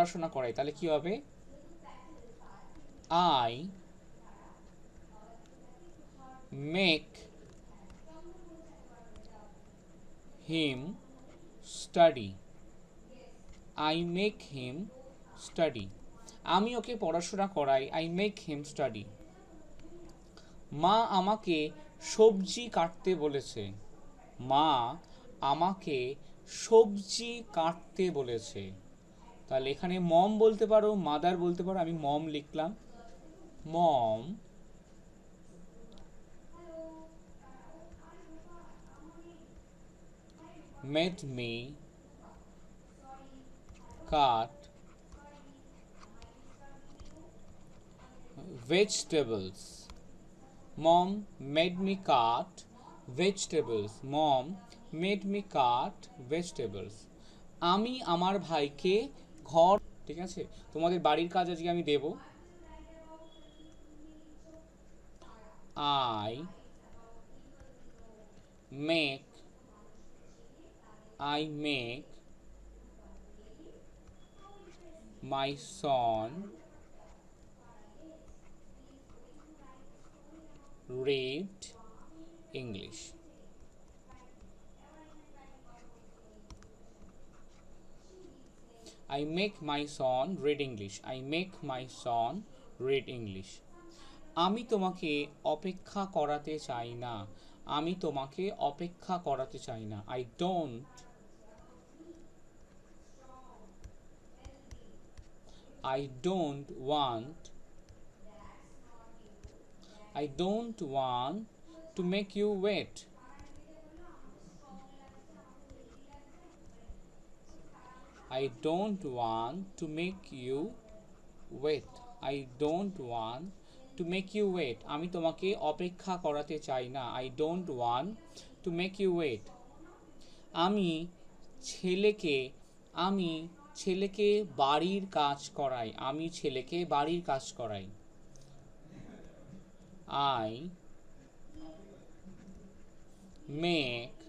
পড়াশোনা করাই, তাহলে কি হবে? I make him study I make him study আমি ওকে পড়াশোনা করাই আই মেক হিম স্টাডি মা আমাকে সবজি কাটতে বলেছে। মা আমাকে সবজি কাটতে বলেছে। তাহলে এখানে মম বলতে পারো, মাদার বলতে পারো, আমি মম লিখলাম। Mom met me, cut vegetables. Mom made me cut vegetables. Mom made me cut vegetables. আমি আমার ভাইকে ঘর, ঠিক আছে তোমাদের বাড়ির কাজ আজকে আমি দেব I make I make my son read English. I make my son read English. I make my son read English. আমি তোমাকে অপেক্ষা করাতে চাই না আমি তোমাকে অপেক্ষা করাতে চাই না I don't I don't want I don't want to make you wait. I don't want to make you wait. I don't want to make you wait. আমি তোমাকে অপেক্ষা করাতে চাই না I don't want to make you wait. আমি ছেলেকে আমি ছেলেকে বাড়ির কাজ করাই আমি ছেলেকে বাড়ির কাজ করাই I make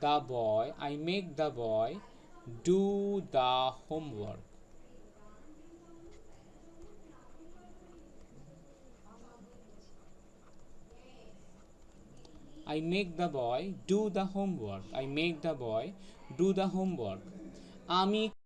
the boy I make the boy do the homework. I make the boy do the homework. I make the boy do the homework. আমি